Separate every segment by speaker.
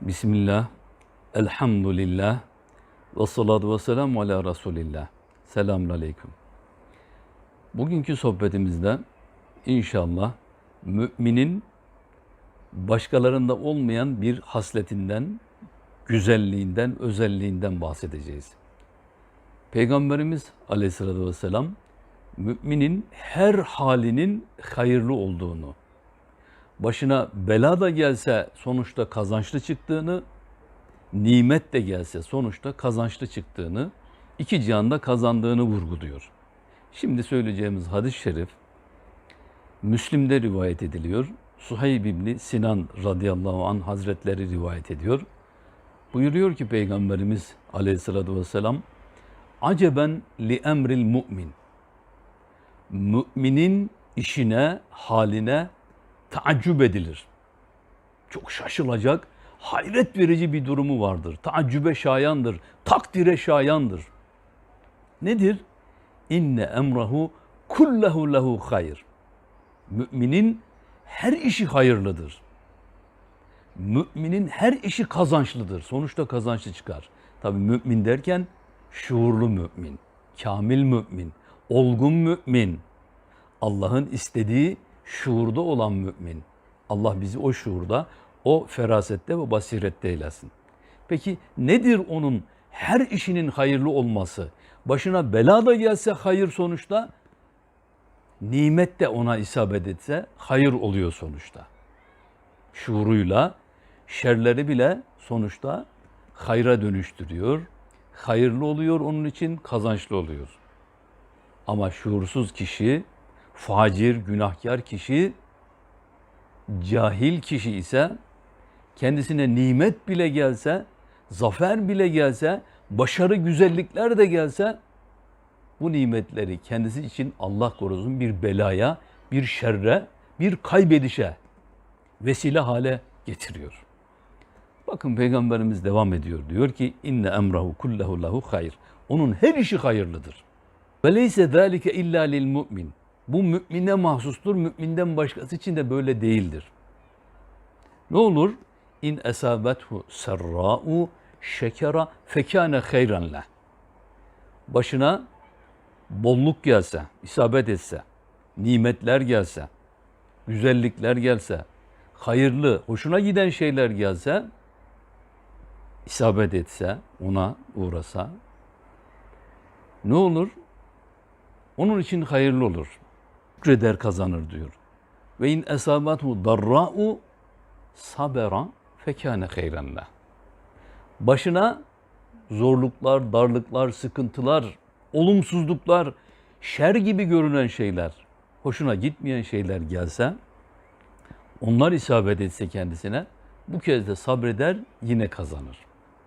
Speaker 1: Bismillah, elhamdülillah, ve salatu ve selamu ala Resulillah. Selamun aleyküm. Bugünkü sohbetimizde inşallah müminin başkalarında olmayan bir hasletinden, güzelliğinden, özelliğinden bahsedeceğiz. Peygamberimiz aleyhissalatü vesselam müminin her halinin hayırlı olduğunu, başına bela da gelse sonuçta kazançlı çıktığını, nimet de gelse sonuçta kazançlı çıktığını, iki cihanda kazandığını vurguluyor. Şimdi söyleyeceğimiz hadis-i şerif Müslim'de rivayet ediliyor. Suheyb İbni Sinan radıyallahu an hazretleri rivayet ediyor. Buyuruyor ki Peygamberimiz aleyhissalatü vesselam Aceben li emril mu'min Müminin işine, haline taaccüp edilir. Çok şaşılacak, hayret verici bir durumu vardır. Taaccübe şayandır, takdire şayandır. Nedir? İnne emrahu kullehu lehu hayır. Müminin her işi hayırlıdır. Müminin her işi kazançlıdır. Sonuçta kazançlı çıkar. Tabi mümin derken şuurlu mümin, kamil mümin, olgun mümin, Allah'ın istediği şuurda olan mümin. Allah bizi o şuurda, o ferasette ve basirette eylesin. Peki nedir onun her işinin hayırlı olması? Başına bela da gelse hayır sonuçta, nimet de ona isabet etse hayır oluyor sonuçta. Şuuruyla şerleri bile sonuçta hayra dönüştürüyor. Hayırlı oluyor onun için kazançlı oluyor. Ama şuursuz kişi, facir, günahkar kişi, cahil kişi ise kendisine nimet bile gelse, zafer bile gelse, başarı güzellikler de gelse bu nimetleri kendisi için Allah korusun bir belaya, bir şerre, bir kaybedişe vesile hale getiriyor. Bakın Peygamberimiz devam ediyor. Diyor ki inne emrahu kullehu lehu hayır. Onun her işi hayırlıdır. Ve leyse zalike illa lil mu'min. Bu mümine mahsustur. Müminden başkası için de böyle değildir. Ne olur? İn esabethu serra'u şekera fekâne hayran leh. Başına bolluk gelse, isabet etse, nimetler gelse, güzellikler gelse, hayırlı, hoşuna giden şeyler gelse, isabet etse, ona uğrasa, ne olur? Onun için hayırlı olur. Şükreder kazanır diyor. Ve in esabatu darra'u sabera fekâne hayran leh. Başına zorluklar, darlıklar, sıkıntılar, olumsuzluklar, şer gibi görünen şeyler, hoşuna gitmeyen şeyler gelse, onlar isabet etse kendisine, bu kez de sabreder, yine kazanır.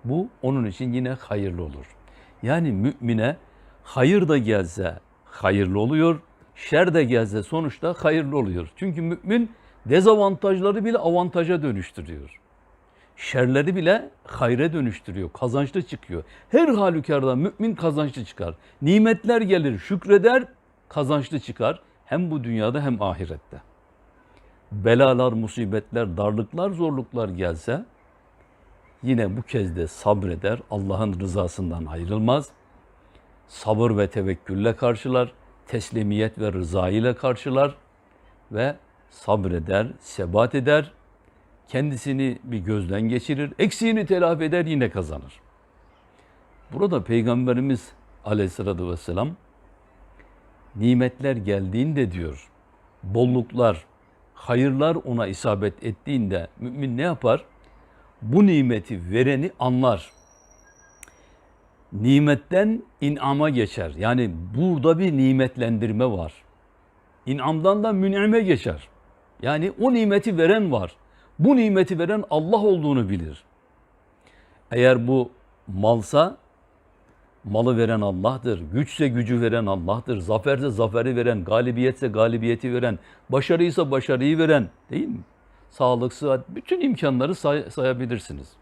Speaker 1: Bu onun için yine hayırlı olur. Yani mümine hayır da gelse hayırlı oluyor, şer de gelse sonuçta hayırlı oluyor. Çünkü mümin dezavantajları bile avantaja dönüştürüyor. Şerleri bile hayre dönüştürüyor, kazançlı çıkıyor. Her halükarda mümin kazançlı çıkar. Nimetler gelir, şükreder, kazançlı çıkar. Hem bu dünyada hem ahirette. Belalar, musibetler, darlıklar, zorluklar gelse yine bu kez de sabreder, Allah'ın rızasından ayrılmaz. Sabır ve tevekkülle karşılar, teslimiyet ve rıza ile karşılar ve sabreder, sebat eder, kendisini bir gözden geçirir, eksiğini telafi eder, yine kazanır. Burada Peygamberimiz aleyhissalatü vesselam nimetler geldiğinde diyor, bolluklar, hayırlar ona isabet ettiğinde mümin ne yapar? Bu nimeti vereni anlar. Nimetten inama geçer. Yani burada bir nimetlendirme var. İnamdan da mün'ime geçer. Yani o nimeti veren var. Bu nimeti veren Allah olduğunu bilir. Eğer bu malsa malı veren Allah'tır. Güçse gücü veren Allah'tır. Zaferse zaferi veren, galibiyetse galibiyeti veren, başarıysa başarıyı veren değil mi? Sağlık, sıhhat, bütün imkanları say- sayabilirsiniz.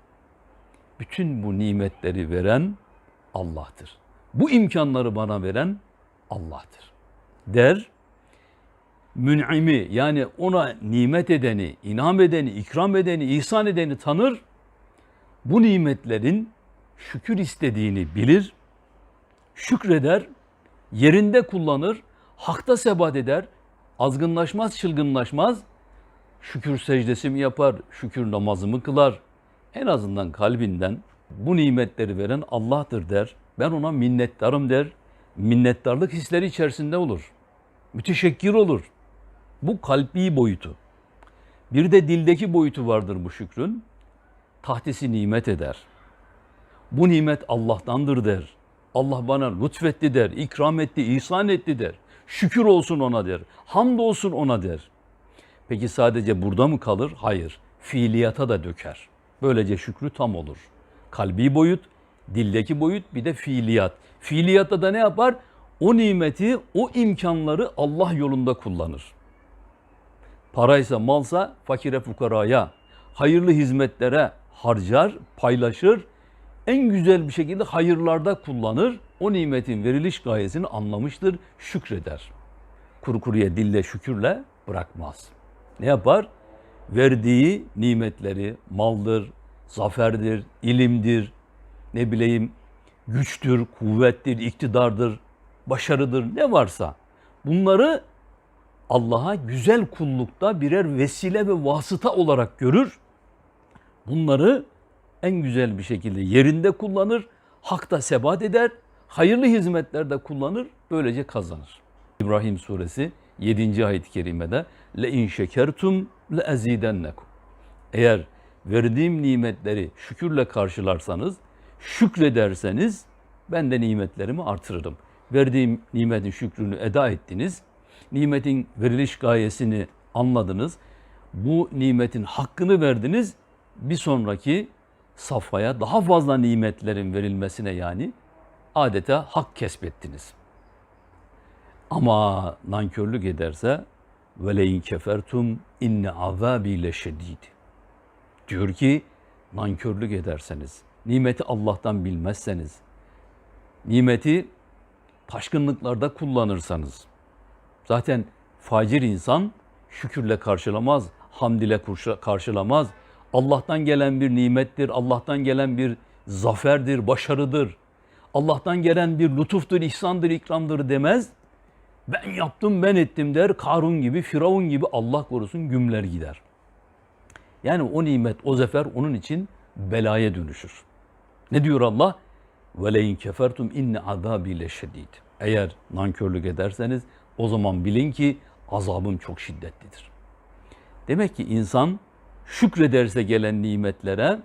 Speaker 1: Bütün bu nimetleri veren Allah'tır. Bu imkanları bana veren Allah'tır. Der, mün'imi yani ona nimet edeni, inam edeni, ikram edeni, ihsan edeni tanır. bu nimetlerin şükür istediğini bilir, şükreder, yerinde kullanır, hakta sebat eder, azgınlaşmaz, çılgınlaşmaz, şükür secdesi mi yapar, şükür namazı mı kılar? En azından kalbinden bu nimetleri veren Allah'tır der. Ben ona minnettarım der. Minnettarlık hisleri içerisinde olur. Müteşekkir olur. Bu kalbi boyutu. Bir de dildeki boyutu vardır bu şükrün. Tahtisi nimet eder. Bu nimet Allah'tandır der. Allah bana lütfetti der, ikram etti, ihsan etti der. Şükür olsun ona der. Hamd olsun ona der. Peki sadece burada mı kalır? Hayır. Fiiliyata da döker. Böylece şükrü tam olur. Kalbi boyut, dildeki boyut bir de fiiliyat. Fiiliyatta da ne yapar? O nimeti, o imkanları Allah yolunda kullanır. Paraysa, malsa fakire fukaraya, hayırlı hizmetlere harcar, paylaşır. En güzel bir şekilde hayırlarda kullanır. O nimetin veriliş gayesini anlamıştır, şükreder. Kuru kuruya dille şükürle bırakmaz. Ne yapar? Verdiği nimetleri, maldır, zaferdir, ilimdir, ne bileyim güçtür, kuvvettir, iktidardır, başarıdır ne varsa bunları Allah'a güzel kullukta birer vesile ve vasıta olarak görür. Bunları en güzel bir şekilde yerinde kullanır, hakta sebat eder, hayırlı hizmetlerde kullanır, böylece kazanır. İbrahim suresi 7. ayet-i kerimede le in şekertum le ezidennekum. Eğer verdiğim nimetleri şükürle karşılarsanız, şükrederseniz ben de nimetlerimi artırırım. Verdiğim nimetin şükrünü eda ettiniz. Nimetin veriliş gayesini anladınız. Bu nimetin hakkını verdiniz. Bir sonraki safhaya daha fazla nimetlerin verilmesine yani adeta hak kesbettiniz. Ama nankörlük ederse ve leyin kefertum inne azabi leşedid. Diyor ki nankörlük ederseniz, nimeti Allah'tan bilmezseniz, nimeti taşkınlıklarda kullanırsanız, zaten facir insan şükürle karşılamaz, hamd ile karşılamaz. Allah'tan gelen bir nimettir, Allah'tan gelen bir zaferdir, başarıdır. Allah'tan gelen bir lütuftur, ihsandır, ikramdır demez. Ben yaptım, ben ettim der. Karun gibi, Firavun gibi Allah korusun gümler gider. Yani o nimet, o zafer onun için belaya dönüşür. Ne diyor Allah? وَلَيْنْ كَفَرْتُمْ اِنَّ عَذَابِي لَشَد۪يدٍ Eğer nankörlük ederseniz o zaman bilin ki azabım çok şiddetlidir. Demek ki insan şükrederse gelen nimetlere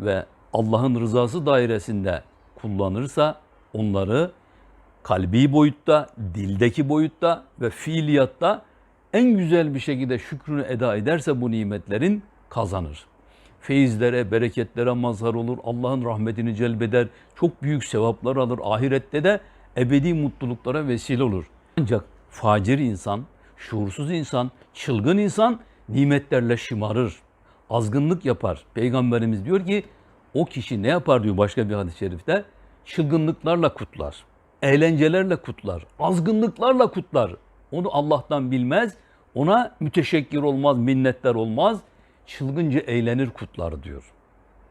Speaker 1: ve Allah'ın rızası dairesinde kullanırsa onları kalbi boyutta, dildeki boyutta ve fiiliyatta en güzel bir şekilde şükrünü eda ederse bu nimetlerin kazanır. Feyizlere, bereketlere mazhar olur, Allah'ın rahmetini celbeder, çok büyük sevaplar alır, ahirette de ebedi mutluluklara vesile olur. Ancak facir insan, şuursuz insan, çılgın insan nimetlerle şımarır, azgınlık yapar. Peygamberimiz diyor ki o kişi ne yapar diyor başka bir hadis-i şerifte? Çılgınlıklarla kutlar, eğlencelerle kutlar, azgınlıklarla kutlar. Onu Allah'tan bilmez, ona müteşekkir olmaz, minnettar olmaz. Çılgınca eğlenir kutlar diyor.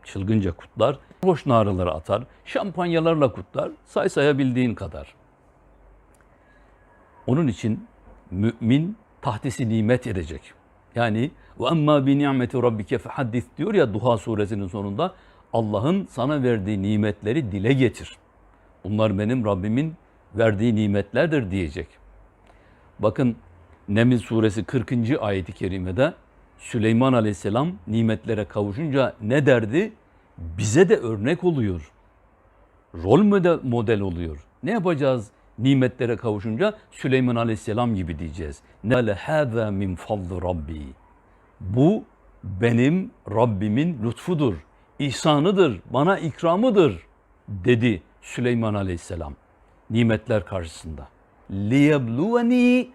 Speaker 1: Çılgınca kutlar, boş naraları atar, şampanyalarla kutlar, say sayabildiğin kadar. Onun için mümin tahtisi nimet edecek. Yani ve emma bi nimeti rabbike fehaddis diyor ya Duha suresinin sonunda Allah'ın sana verdiği nimetleri dile getir. Bunlar benim Rabbimin verdiği nimetlerdir diyecek. Bakın Neml suresi 40. ayeti kerimede Süleyman aleyhisselam nimetlere kavuşunca ne derdi? Bize de örnek oluyor. Rol model, model oluyor. Ne yapacağız nimetlere kavuşunca? Süleyman aleyhisselam gibi diyeceğiz. Ne hâzâ min fadlı rabbi. Bu benim Rabbimin lütfudur, ihsanıdır, bana ikramıdır dedi Süleyman aleyhisselam nimetler karşısında. لِيَبْلُوَنِي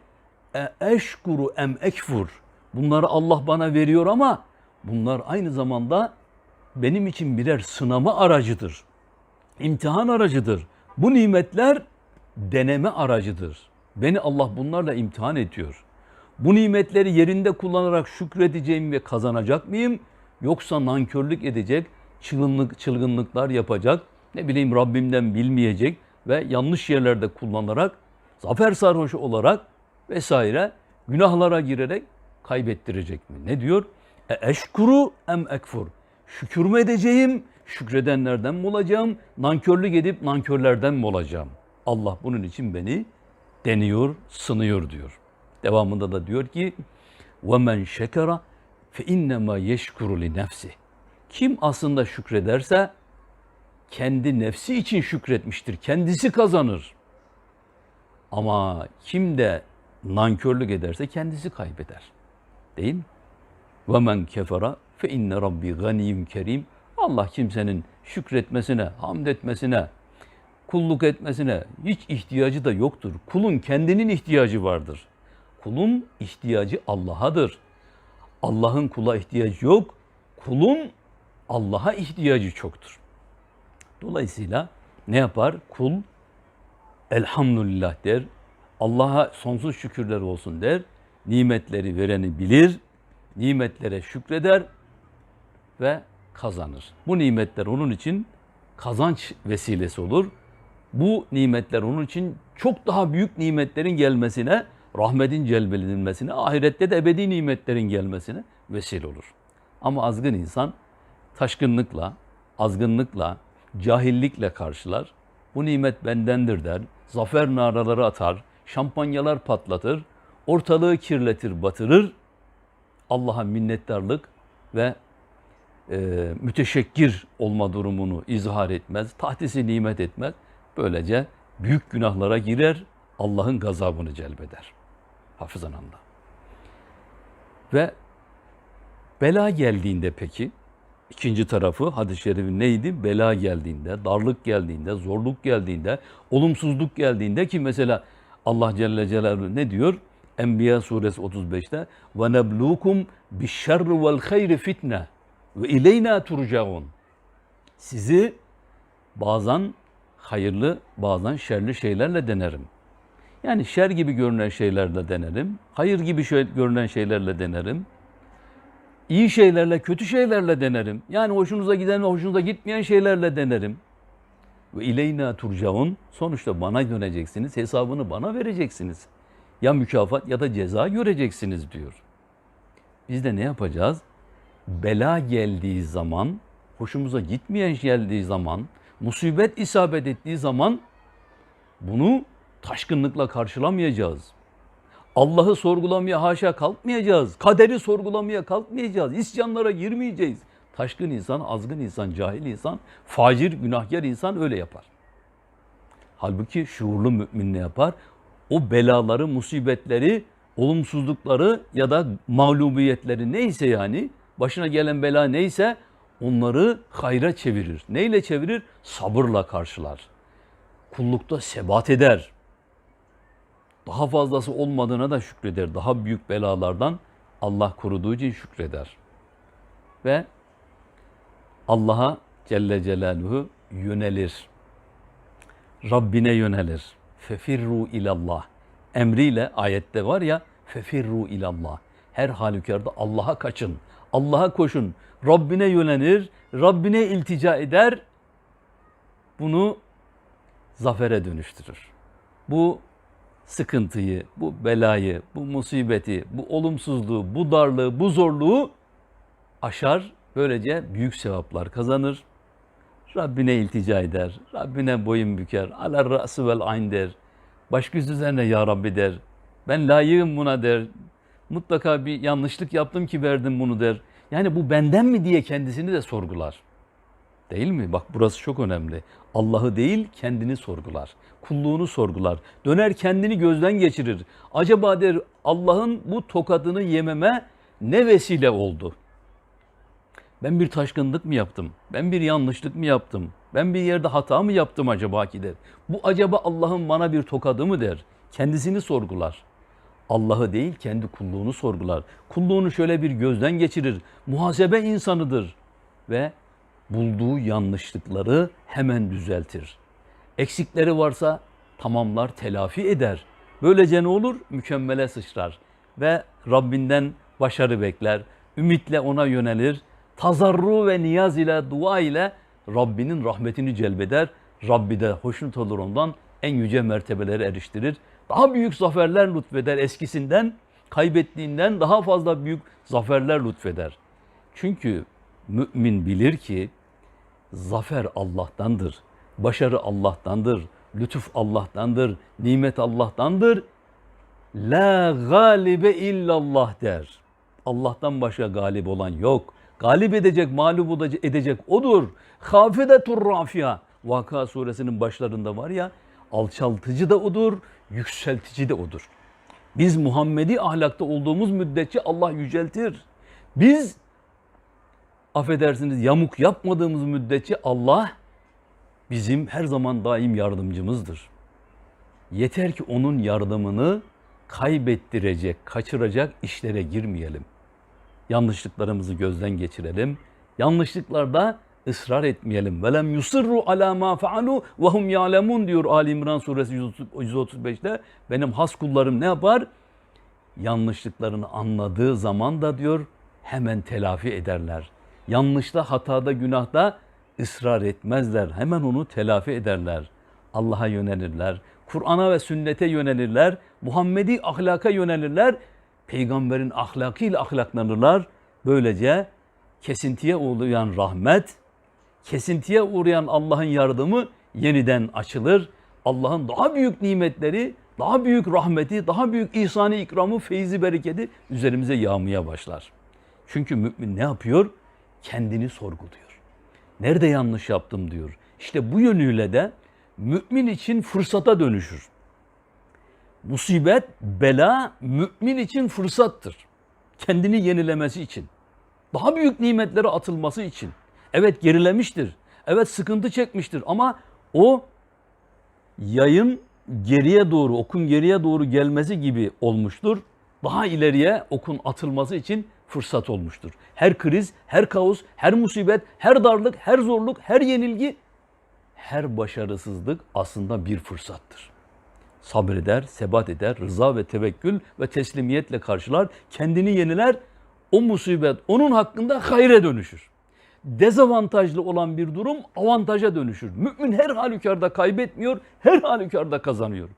Speaker 1: eşkuru em ekfur. Bunları Allah bana veriyor ama bunlar aynı zamanda benim için birer sınama aracıdır. İmtihan aracıdır. Bu nimetler deneme aracıdır. Beni Allah bunlarla imtihan ediyor. Bu nimetleri yerinde kullanarak şükredeceğim ve kazanacak mıyım? Yoksa nankörlük edecek, çılgınlık, çılgınlıklar yapacak, ne bileyim Rabbimden bilmeyecek ve yanlış yerlerde kullanarak, zafer sarhoşu olarak vesaire günahlara girerek kaybettirecek mi? Ne diyor? E eşkuru em ekfur. Şükür mü edeceğim, şükredenlerden mi olacağım, nankörlük edip nankörlerden mi olacağım? Allah bunun için beni deniyor, sınıyor diyor. Devamında da diyor ki وَمَنْ شَكَرَ فَاِنَّمَا يَشْكُرُ لِنَفْسِ Kim aslında şükrederse kendi nefsi için şükretmiştir. Kendisi kazanır. Ama kim de nankörlük ederse kendisi kaybeder. Değil mi? وَمَنْ كَفَرَ فَاِنَّ رَبِّي غَنِيٌّ kerim. Allah kimsenin şükretmesine, hamd etmesine, kulluk etmesine hiç ihtiyacı da yoktur. Kulun kendinin ihtiyacı vardır. Kulun ihtiyacı Allah'adır. Allah'ın kula ihtiyacı yok. Kulun Allah'a ihtiyacı çoktur. Dolayısıyla ne yapar? Kul elhamdülillah der. Allah'a sonsuz şükürler olsun der. Nimetleri vereni bilir. Nimetlere şükreder ve kazanır. Bu nimetler onun için kazanç vesilesi olur. Bu nimetler onun için çok daha büyük nimetlerin gelmesine, rahmetin celbedilmesine, ahirette de ebedi nimetlerin gelmesine vesile olur. Ama azgın insan taşkınlıkla, azgınlıkla, cahillikle karşılar. Bu nimet bendendir der. Zafer naraları atar, şampanyalar patlatır, ortalığı kirletir, batırır. Allah'a minnettarlık ve e, müteşekkir olma durumunu izhar etmez, tahtisi nimet etmez. Böylece büyük günahlara girer, Allah'ın gazabını celbeder. Hafızan anda. Ve bela geldiğinde peki, ikinci tarafı hadis-i şerifin neydi? Bela geldiğinde, darlık geldiğinde, zorluk geldiğinde, olumsuzluk geldiğinde ki mesela Allah Celle Celaluhu ne diyor? Enbiya suresi 35'te ve neblukum bişşerri vel hayri fitne ve ileyna turcaun. Sizi bazen hayırlı, bazen şerli şeylerle denerim. Yani şer gibi görünen şeylerle denerim. Hayır gibi görünen şeylerle denerim. İyi şeylerle, kötü şeylerle denerim. Yani hoşunuza giden ve hoşunuza gitmeyen şeylerle denerim. Ve ileyna turcaun. Sonuçta bana döneceksiniz. Hesabını bana vereceksiniz. Ya mükafat ya da ceza göreceksiniz diyor. Biz de ne yapacağız? Bela geldiği zaman, hoşumuza gitmeyen şey geldiği zaman, musibet isabet ettiği zaman bunu taşkınlıkla karşılamayacağız. Allah'ı sorgulamaya haşa kalkmayacağız. Kaderi sorgulamaya kalkmayacağız. İsyanlara girmeyeceğiz. Taşkın insan, azgın insan, cahil insan, facir, günahkar insan öyle yapar. Halbuki şuurlu mümin ne yapar? O belaları, musibetleri, olumsuzlukları ya da mağlubiyetleri neyse yani, başına gelen bela neyse onları hayra çevirir. Neyle çevirir? Sabırla karşılar. Kullukta sebat eder. Daha fazlası olmadığına da şükreder. Daha büyük belalardan Allah koruduğu için şükreder. Ve Allah'a Celle Celaluhu yönelir. Rabbine yönelir. Fefirru ilallah. Emriyle ayette var ya fefirru ilallah. Her halükarda Allah'a kaçın. Allah'a koşun. Rabbine yönelir. Rabbine iltica eder. Bunu zafere dönüştürür. Bu sıkıntıyı, bu belayı, bu musibeti, bu olumsuzluğu, bu darlığı, bu zorluğu aşar. Böylece büyük sevaplar kazanır. Rabbine iltica eder. Rabbine boyun büker. Alar ra'sı vel ayn der. Baş göz üzerine ya Rabbi der. Ben layığım buna der. Mutlaka bir yanlışlık yaptım ki verdim bunu der. Yani bu benden mi diye kendisini de sorgular. Değil mi? Bak burası çok önemli. Allah'ı değil kendini sorgular. Kulluğunu sorgular. Döner kendini gözden geçirir. Acaba der Allah'ın bu tokadını yememe ne vesile oldu? Ben bir taşkınlık mı yaptım? Ben bir yanlışlık mı yaptım? Ben bir yerde hata mı yaptım acaba ki der. Bu acaba Allah'ın bana bir tokadı mı der. Kendisini sorgular. Allah'ı değil kendi kulluğunu sorgular. Kulluğunu şöyle bir gözden geçirir. Muhasebe insanıdır. Ve bulduğu yanlışlıkları hemen düzeltir. Eksikleri varsa tamamlar, telafi eder. Böylece ne olur? Mükemmele sıçrar ve Rabbinden başarı bekler. Ümitle ona yönelir. tazarru ve niyaz ile dua ile Rabbinin rahmetini celbeder. Rabbi de hoşnut olur ondan en yüce mertebelere eriştirir. Daha büyük zaferler lütfeder eskisinden, kaybettiğinden daha fazla büyük zaferler lütfeder. Çünkü mümin bilir ki zafer Allah'tandır. Başarı Allah'tandır. Lütuf Allah'tandır. Nimet Allah'tandır. La galibe illallah der. Allah'tan başka galip olan yok. Galip edecek, mağlup edecek odur. Hafedetur rafia. Vaka suresinin başlarında var ya, alçaltıcı da odur, yükseltici de odur. Biz Muhammedi ahlakta olduğumuz müddetçe Allah yüceltir. Biz affedersiniz yamuk yapmadığımız müddetçe Allah bizim her zaman daim yardımcımızdır. Yeter ki onun yardımını kaybettirecek, kaçıracak işlere girmeyelim. Yanlışlıklarımızı gözden geçirelim. Yanlışlıklarda ısrar etmeyelim. Velem yusirru ala ma faalu ve hum ya'lemun diyor Ali İmran suresi 135'te. Benim has kullarım ne yapar? Yanlışlıklarını anladığı zaman da diyor hemen telafi ederler. Yanlışta, hatada, günahta ısrar etmezler. Hemen onu telafi ederler. Allah'a yönelirler. Kur'an'a ve sünnete yönelirler. Muhammedi ahlaka yönelirler. Peygamberin ahlakıyla ahlaklanırlar. Böylece kesintiye uğrayan rahmet, kesintiye uğrayan Allah'ın yardımı yeniden açılır. Allah'ın daha büyük nimetleri, daha büyük rahmeti, daha büyük ihsanı ikramı, feyzi, bereketi üzerimize yağmaya başlar. Çünkü mümin ne yapıyor? Kendini sorguluyor. Nerede yanlış yaptım diyor. İşte bu yönüyle de mümin için fırsata dönüşür. Musibet, bela mümin için fırsattır. Kendini yenilemesi için. Daha büyük nimetlere atılması için. Evet gerilemiştir. Evet sıkıntı çekmiştir ama o yayın geriye doğru, okun geriye doğru gelmesi gibi olmuştur. Daha ileriye okun atılması için fırsat olmuştur. Her kriz, her kaos, her musibet, her darlık, her zorluk, her yenilgi, her başarısızlık aslında bir fırsattır. Sabreder, sebat eder, rıza ve tevekkül ve teslimiyetle karşılar, kendini yeniler, o musibet onun hakkında hayre dönüşür. Dezavantajlı olan bir durum avantaja dönüşür. Mümin her halükarda kaybetmiyor, her halükarda kazanıyor.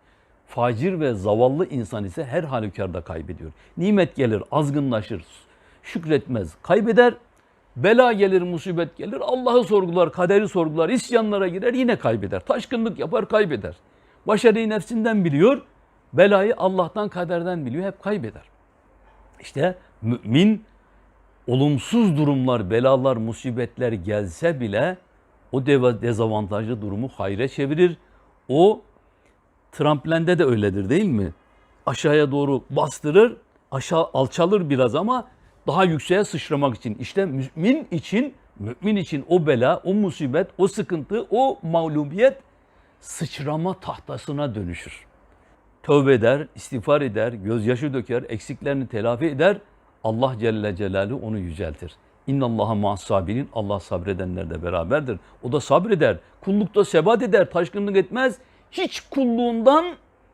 Speaker 1: Facir ve zavallı insan ise her halükarda kaybediyor. Nimet gelir, azgınlaşır, şükretmez, kaybeder. Bela gelir, musibet gelir, Allah'ı sorgular, kaderi sorgular, isyanlara girer, yine kaybeder. Taşkınlık yapar, kaybeder. Başarıyı nefsinden biliyor, belayı Allah'tan, kaderden biliyor, hep kaybeder. İşte mümin olumsuz durumlar, belalar, musibetler gelse bile o dezavantajlı durumu hayre çevirir. O tramplende de öyledir değil mi? Aşağıya doğru bastırır, aşağı alçalır biraz ama daha yükseğe sıçramak için. İşte mümin için, mümin için o bela, o musibet, o sıkıntı, o mağlubiyet sıçrama tahtasına dönüşür. Tövbe eder, istiğfar eder, gözyaşı döker, eksiklerini telafi eder. Allah Celle Celaluhu onu yüceltir. İnna Allaha ma'as sabirin. Allah sabredenlerle beraberdir. O da sabreder. Kullukta sebat eder, taşkınlık etmez. Hiç kulluğundan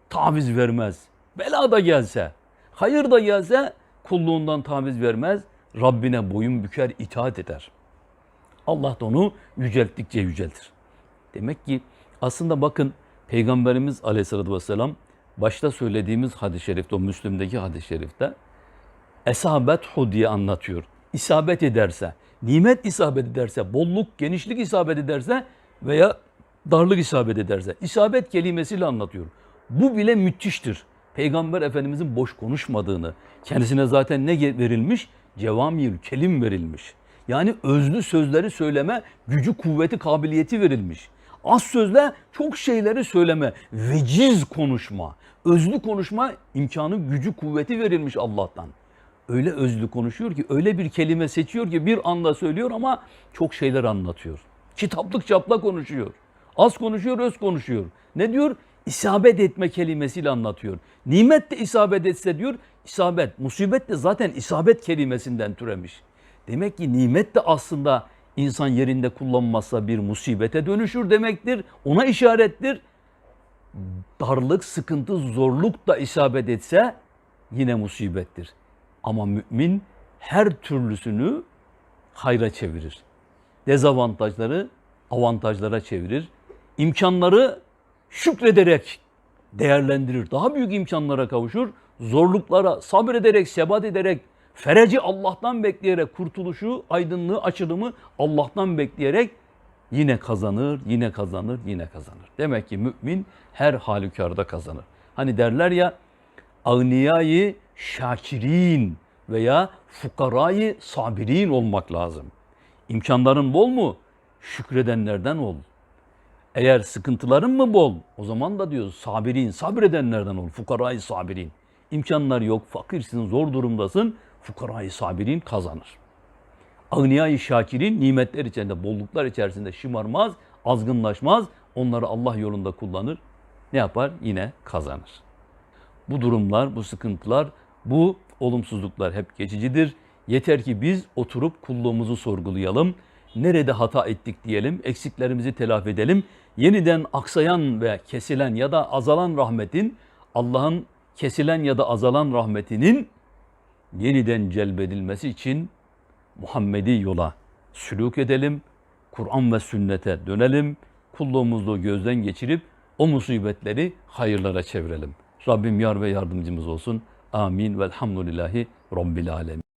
Speaker 1: taviz vermez. Bela da gelse, hayır da gelse kulluğundan taviz vermez. Rabbine boyun büker, itaat eder. Allah da onu yücelttikçe yüceltir. Demek ki aslında bakın Peygamberimiz Aleyhisselatü Vesselam başta söylediğimiz hadis-i şerifte, o Müslüm'deki hadis-i şerifte esabethu diye anlatıyor. İsabet ederse, nimet isabet ederse, bolluk, genişlik isabet ederse veya darlık isabet ederse. isabet kelimesiyle anlatıyor. Bu bile müthiştir. Peygamber Efendimizin boş konuşmadığını, kendisine zaten ne verilmiş? Cevamir, kelim verilmiş. Yani özlü sözleri söyleme gücü, kuvveti, kabiliyeti verilmiş. Az sözle çok şeyleri söyleme, veciz konuşma, özlü konuşma imkanı, gücü, kuvveti verilmiş Allah'tan. Öyle özlü konuşuyor ki, öyle bir kelime seçiyor ki bir anda söylüyor ama çok şeyler anlatıyor. Kitaplık çapla konuşuyor. Az konuşuyor, öz konuşuyor. Ne diyor? İsabet etme kelimesiyle anlatıyor. Nimet de isabet etse diyor, isabet. Musibet de zaten isabet kelimesinden türemiş. Demek ki nimet de aslında insan yerinde kullanmazsa bir musibete dönüşür demektir. Ona işarettir. Darlık, sıkıntı, zorluk da isabet etse yine musibettir. Ama mümin her türlüsünü hayra çevirir. Dezavantajları avantajlara çevirir. İmkanları şükrederek değerlendirir. Daha büyük imkanlara kavuşur. Zorluklara sabrederek, sebat ederek, fereci Allah'tan bekleyerek, kurtuluşu, aydınlığı, açılımı Allah'tan bekleyerek yine kazanır, yine kazanır, yine kazanır. Demek ki mümin her halükarda kazanır. Hani derler ya, agniyayı şakirin veya fukarayı sabirin olmak lazım. İmkanların bol mu? Şükredenlerden ol. Eğer sıkıntıların mı bol? O zaman da diyoruz sabirin, sabredenlerden ol. Fukarayı sabirin. İmkanlar yok, fakirsin, zor durumdasın. Fukarayı sabirin kazanır. Agniyayı şakirin nimetler içerisinde, bolluklar içerisinde şımarmaz, azgınlaşmaz. Onları Allah yolunda kullanır. Ne yapar? Yine kazanır. Bu durumlar, bu sıkıntılar, bu olumsuzluklar hep geçicidir. Yeter ki biz oturup kulluğumuzu sorgulayalım. Nerede hata ettik diyelim, eksiklerimizi telafi edelim. Yeniden aksayan ve kesilen ya da azalan rahmetin, Allah'ın kesilen ya da azalan rahmetinin yeniden celbedilmesi için Muhammedi yola sülük edelim. Kur'an ve sünnete dönelim. Kulluğumuzu gözden geçirip o musibetleri hayırlara çevirelim. Rabbim yar ve yardımcımız olsun. Amin. Velhamdülillahi Rabbil Alemin.